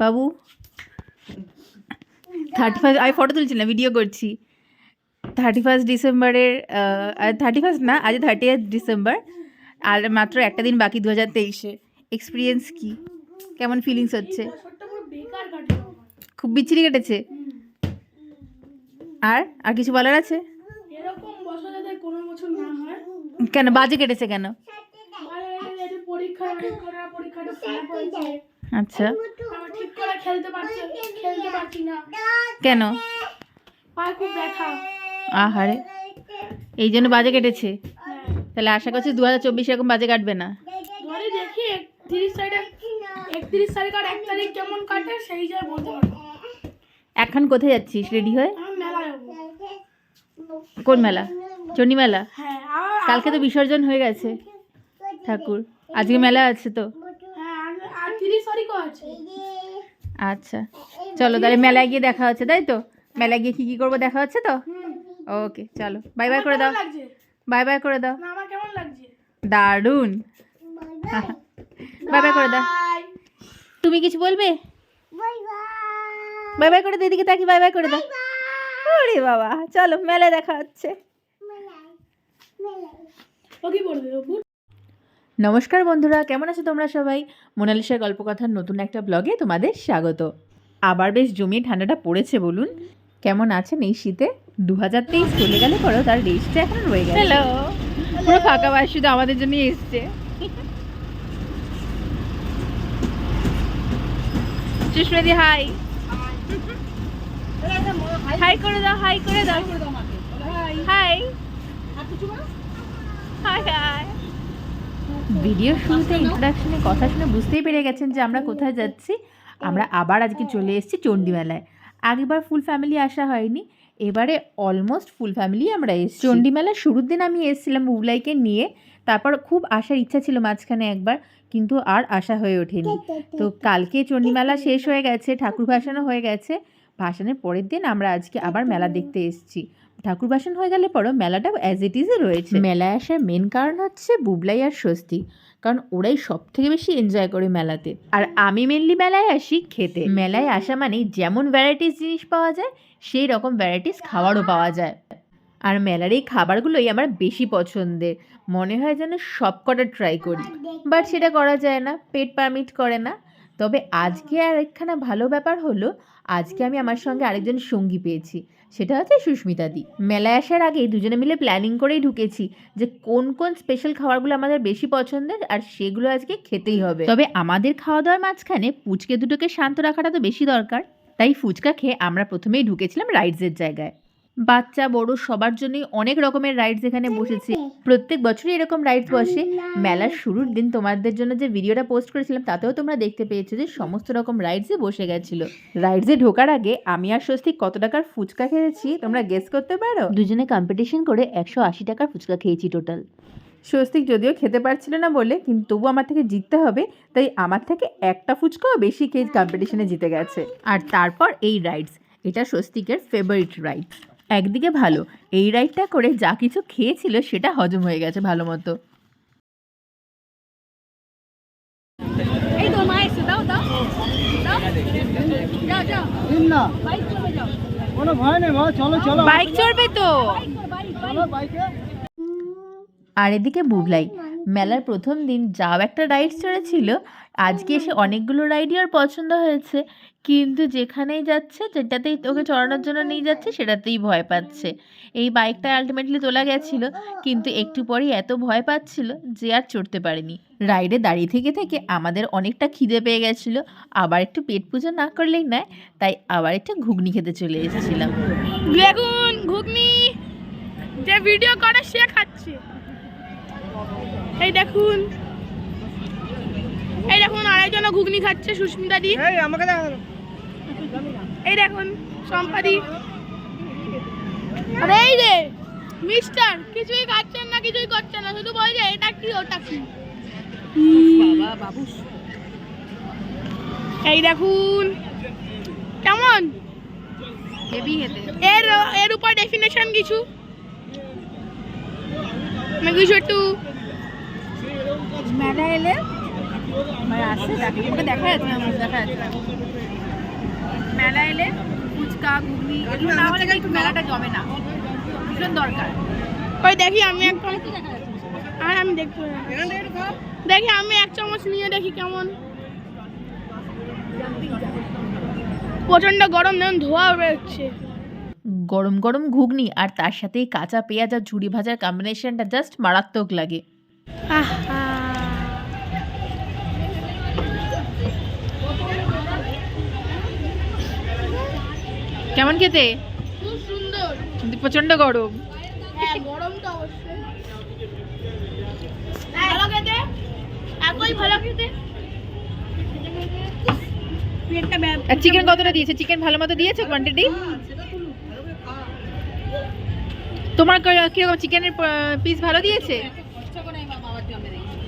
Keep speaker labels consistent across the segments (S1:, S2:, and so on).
S1: বাবু? Thirty first আমি photo তুলছি না ভিডিও করছি। থার্টি ফার্স্ট ডিসেম্বরের থার্টি ফার্স্ট না আজ থার্টি ডিসেম্বর আর মাত্র একটা দিন বাকি দু হাজার তেইশে। এক্সপিরিয়েন্স কী? কেমন ফিলিংস হচ্ছে। খুব বিচ্ছিরি কেটেছে। আর আর কিছু বলার আছে?
S2: কোনো
S1: বাজে কেটেছে কেন? আচ্ছা।
S2: খেলতে পারছি খেলতে পারছি না।
S1: কেন?
S2: পায়ে খুব ব্যথা।
S1: আহারে। এই জন্য বাজে কেটেছে?
S2: হ্যাঁ।
S1: তাহলে আশা করছি দু হাজার চব্বিশ এরকম বাজে কাটবে না।
S2: ধরে দেখি একত্রিশ তারিখ একত্রিশ তারিখ আর এক তারিখ কেমন কাটে সেই যা বলতে পারব।
S1: এখন কোথায় যাচ্ছিস? রেডি হয়ে? কোন মেলা? চণ্ডী মেলা?
S2: হ্যাঁ
S1: কালকে তো বিসর্জন হয়ে গেছে। ঠাকুর আজকে মেলা আছে তো।
S2: হ্যাঁ আর তিরিশ তারিখও আছে।
S1: আচ্ছা। চলো তাহলে মেলায় গিয়ে দেখা হচ্ছে তাই তো? মেলায় গিয়ে কি কি করব দেখা হচ্ছে তো? ওকে চলো। বাই বাই করে দাও। বাই বাই করে দাও।
S2: না আমার কেমন লাগছে?
S1: দারুণ। বাই বাই করে দাও। তুমি কিছু বলবে? Bye bye. করে দাও এদিকে তাকি বাই বাই করে দাও। ওরে বাবা চলো মেলায় দেখা হচ্ছে।
S2: ও কি বলবে
S1: নমস্কার বন্ধুরা কেমন আছো তোমরা সবাই? মোনালিসার গল্পকথার নতুন একটা ব্লগে তোমাদের স্বাগত। আবার বেশ জমিয়ে ঠান্ডাটা পড়েছে বলুন। কেমন আছেন এই শীতে? দু হাজার তেইশ চলে গেলে পরেও তার রেস্টটা এখন রয়ে গেছে। হ্যালো পুরো ফাঁকা বাস শুধু আমাদের জন্যই এসছে। সুস্মিতি হাই হাই করে দাও হাই করে দাও। হাই হাই হাই ভিডিও শুরুতে ইন্ট্রোডাকশনে কথা শুনে বুঝতেই পেরে গেছেন যে আমরা কোথায় যাচ্ছি। আমরা আবার আজকে চলে এসেছি চণ্ডীমেলায়। আগেবার ফুল ফ্যামিলি আসা হয়নি, এবারে অলমোস্ট ফুল ফ্যামিলি আমরা এসেছি। চণ্ডীমেলার শুরুর দিন আমি এসেছিলাম বুবলাইকে নিয়ে, তারপর খুব আসার ইচ্ছা ছিল মাঝখানে একবার, কিন্তু আর আশা হয়ে ওঠেনি। তো কালকে চণ্ডীমেলা শেষ হয়ে গেছে, ঠাকুর ভাসানো হয়ে গেছে, ভাসানের পরের দিন আমরা আজকে আবার মেলা দেখতে এসেছি। ঠাকুর ভাসান হয়ে গেলে পরও মেলাটাও অ্যাজ ইট ইজই রয়েছে। মেলায় আসার মেন কারণ হচ্ছে বুবলাই আর স্বস্তি কারণ ওরাই সব থেকে বেশি এনজয় করে মেলাতে। আর আমি মেনলি মেলায় আসি খেতে। মেলায় আসা মানে যেমন ভ্যারাইটিস জিনিস পাওয়া যায় সেই রকম ভ্যারাইটিস খাবারও পাওয়া যায়। আর মেলার এই খাবারগুলোই আমার বেশি পছন্দের। মনে হয় যেন সব কটা ট্রাই করি বাট সেটা করা যায় না পেট পারমিট করে না। তবে আজকে আর একখানা ভালো ব্যাপার হলো, আজকে আমি আমার সঙ্গে আরেকজন সঙ্গী পেয়েছি। সেটা হচ্ছে সুস্মিতা দি। মেলায় আসার আগে দুজনে মিলে প্ল্যানিং করেই ঢুকেছি যে কোন কোন স্পেশাল খাবারগুলো আমাদের বেশি পছন্দের আর সেগুলো আজকে খেতেই হবে। তবে আমাদের খাওয়া দাওয়ার মাঝখানে পুচকে দুটোকে শান্ত রাখাটা তো বেশি দরকার। তাই ফুচকা খেয়ে আমরা প্রথমেই ঢুকেছিলাম রাইডসের জায়গায়। বাচ্চা বড় সবার জন্যই অনেক রকমের রাইডস এখানে বসেছে। প্রত্যেক বছরই এরকম রাইডস বসে। মেলার শুরুর দিন তোমাদের জন্য যে ভিডিওটা পোস্ট করেছিলাম তাতেও তোমরা দেখতে পেয়েছ যে সমস্ত রকম রাইডসে বসে গেছিল। রাইডসে ঢোকার আগে আমি আর স্বস্তি কত টাকার ফুচকা খেয়েছি তোমরা গেস করতে পারো? দুজনে কম্পিটিশন করে একশো আশি টাকার ফুচকা খেয়েছি টোটাল স্বস্তিক যদিও খেতে পারছিল না বলে কিন্তু তবু আমার থেকে জিততে হবে তাই আমার থেকে একটা ফুচকাও বেশি খেয়ে কম্পিটিশনে জিতে গেছে। আর তারপর এই রাইডস এটা স্বস্তিকের ফেভারিট রাইড একদিকে ভালো এই রাইডটা করে যা কিছু খেয়েছিল সেটা হজম হয়ে গেছে ভালো মতো।
S2: এই তো মা দাও দাও। দাও। যাও যাও।
S3: না
S2: বাইক চলে যাও।
S3: কোনো ভয় নেই বাবা চলো চলো।
S1: বাইক চড়বে তো। আর এদিকে বুবলাই মেলার প্রথম দিন যাও একটা রাইড চড়েছিল আজকে এসে অনেকগুলো রাইডই আর পছন্দ হয়েছে। কিন্তু যেখানেই যাচ্ছে, যেটাতেই ওকে চড়ানোর জন্য নিয়ে যাচ্ছে, সেটাতেই ভয় পাচ্ছে। এই বাইকটা আলটিমেটলি তোলা গেছিল, কিন্তু একটু পরেই এত ভয় পাচ্ছিল যে আর চড়তে পারেনি। রাইডে দাঁড়িয়ে থেকে থেকে আমাদের অনেকটা খিদে পেয়ে গেছিল। আবার একটু পেট পুজো না করলেই নয়, তাই আবার একটু ঘুগনি খেতে চলে এসেছিলাম।
S2: ঘুগনি, যে ভিডিও করে সে খাচ্ছে। এই দেখুন। এই দেখুন আরেকজন ঘুগনি খাচ্ছে সুস্মিতা দি।
S3: এই আমাকে দেখা
S2: এই দেখুন সম্পাদি আর এই রে মিস্টার কিছুই খাচ্ছেন না কিছুই করছেন না শুধু বলছে এটা কি ওটা কি?
S1: বাবা বাবু।
S2: এই দেখুন। কেমন? এর এর উপর ডেফিনেশন কিছু? কিছু একটু
S1: মেলা এলে মানে আসছে দেখা ওকে দেখা যাচ্ছে না দেখা যাচ্ছে না। মেলা এলে ফুচকা ঘুগনি এগুলো না হলে কিন্তু মেলাটা জমে না। ভীষণ দরকার।
S2: ওই দেখি আমি এক আর আমি দেখব। দেখি আমি এক চামচ নিয়ে দেখি কেমন। প্রচণ্ড গরম যেমন ধোয়া বেরোচ্ছে।
S1: গরম গরম ঘুগনি আর তার সাথে কাঁচা পেঁয়াজ আর ঝুড়ি ভাজার কম্বিনেশনটা জাস্ট মারাত্মক লাগে।
S2: আহা
S1: কেমন খেতে?
S2: খুব সুন্দর।
S1: প্রচণ্ড গরম।
S2: হ্যাঁ গরমটা অবশ্যই। ভালো খেতে? একই ভালো খেতে? পেটটা ব্যাপ
S1: আর চিকেন কতটা দিয়েছে? চিকেন ভালো মতো দিয়েছে কোয়ান্টিটি তোমার ক- কীরকম চিকেনের পিস ভালো দিয়েছে?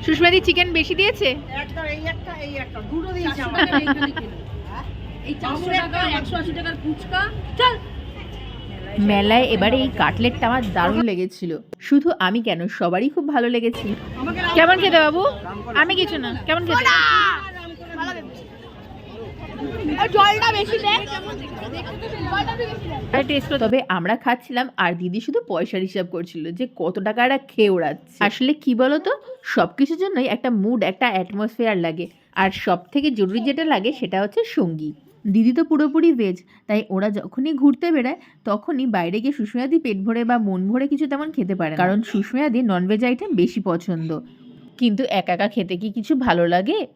S1: সুষমাদি চিকেন বেশি দিয়েছে? মেলায় এবারে এই কাটলেটটা আমার দারুণ লেগেছিল। শুধু আমি কেন সবারই খুব ভালো লেগেছিল কেমন খেতে বাবু? আমি কিছু না কেমন খেতে?
S2: একটু
S1: তবে আমরা খাচ্ছিলাম আর দিদি শুধু পয়সার হিসাব করছিল যে কত টাকা এরা খেয়ে ওড়াচ্ছে। আসলে কি বলতো? সব কিছুর জন্যই একটা মুড একটা অ্যাটমসফিয়ার লাগে। আর সব থেকে জরুরি যেটা লাগে সেটা হচ্ছে সঙ্গী। দিদি তো পুরোপুরি ভেজ তাই ওরা যখনই ঘুরতে বেড়ায় তখনই বাইরে গিয়ে সুস্মিয়াদি পেট ভরে বা মন ভরে কিছু তেমন খেতে পারে। কারণ সুস্মিয়াদি ননভেজ আইটেম বেশি পছন্দ। কিন্তু একা একা খেতে কি কিছু ভালো লাগে?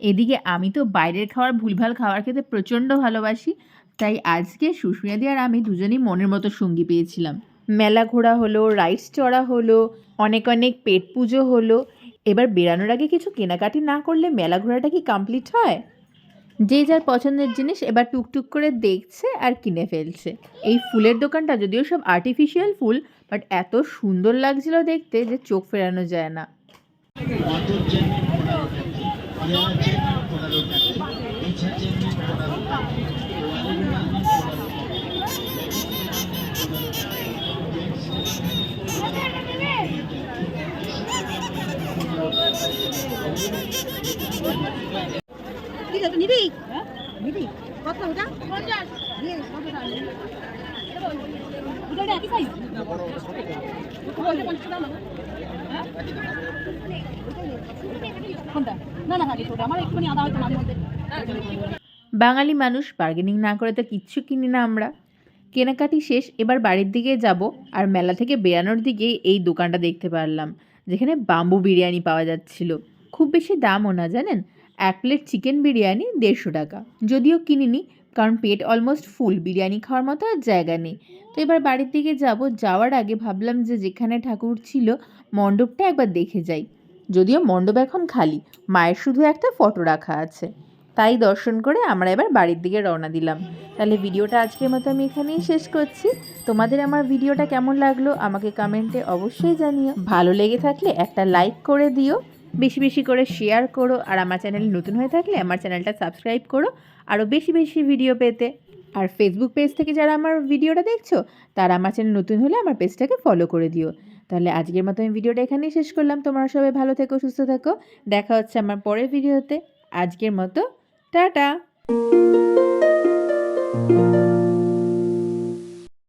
S1: এদিকে আমি তো বাইরের খাবার ভুলভাল খাবার খেতে প্রচণ্ড ভালোবাসি, তাই আজকে সুস্মিয়াদি আর আমি দুজনেই মনের মতো সঙ্গী পেয়েছিলাম। মেলা ঘোরা হলো রাইডস চড়া হলো, অনেক অনেক পেট পুজো হলো। এবার বেরানোর আগে কিছু কেনাকাটি না করলে মেলা ঘোরাটা কি কমপ্লিট হয়? যে যার পছন্দের জিনিস এবার টুকটুক করে দেখছে আর কিনে ফেলছে। এই ফুলের দোকানটা যদিও সব আর্টিফিশিয়াল ফুল বাট এত সুন্দর লাগছিল দেখতে যে চোখ ফেরানো যায় না
S3: ঠিক আছে নিবি নিবি কত ওটা
S2: পঞ্চাশ
S3: নিয়ে কতটা ওটা একই সাইজ কোনটা না না খালি ছোট আমার একটুখানি আদা হয়তো মাঝে মধ্যে
S1: বাঙালি মানুষ বার্গেনিং না করে তো কিচ্ছু কিনি না আমরা। কেনাকাটি শেষ, এবার বাড়ির দিকে যাব আর মেলা থেকে বেরানোর দিকে এই দোকানটা দেখতে পারলাম, যেখানে বাম্বু বিরিয়ানি পাওয়া যাচ্ছিল। খুব বেশি দামও না, জানেন? এক প্লেট চিকেন বিরিয়ানি দেড়শো টাকা। যদিও কিনিনি কারণ পেট অলমোস্ট ফুল বিরিয়ানি খাওয়ার মতো আর জায়গা নেই। তো এবার বাড়ির দিকে যাব, যাওয়ার আগে ভাবলাম যে যেখানে ঠাকুর ছিল, মণ্ডপটা একবার দেখে যাই। যদিও মণ্ডপ এখন খালি, মায়ের শুধু একটা ফটো রাখা আছে। তাই দর্শন করে আমরা এবার বাড়ির দিকে রওনা দিলাম। তাহলে ভিডিওটা আজকের মতো আমি এখানেই শেষ করছি। তোমাদের আমার ভিডিওটা কেমন লাগল, আমাকে কমেন্টে অবশ্যই জানিও। ভালো লেগে থাকলে একটা লাইক করে দিও। বেশি বেশি করে শেয়ার করো। আর আমার চ্যানেল নতুন হয়ে থাকলে আমার চ্যানেলটা সাবস্ক্রাইব করো। আরও বেশি বেশি ভিডিও পেতে। আর ফেসবুক পেজ থেকে যারা আমার ভিডিওটা দেখছ, তারা আমার চ্যানেল নতুন হলে আমার পেজটাকে ফলো করে দিও। তাহলে আজকের মতো আমি ভিডিওটা এখানেই শেষ করলাম। তোমরা সবাই ভালো থেকো, সুস্থ থেকো। দেখা হচ্ছে আমার পরের ভিডিওতে আজকের মতো, টাটা!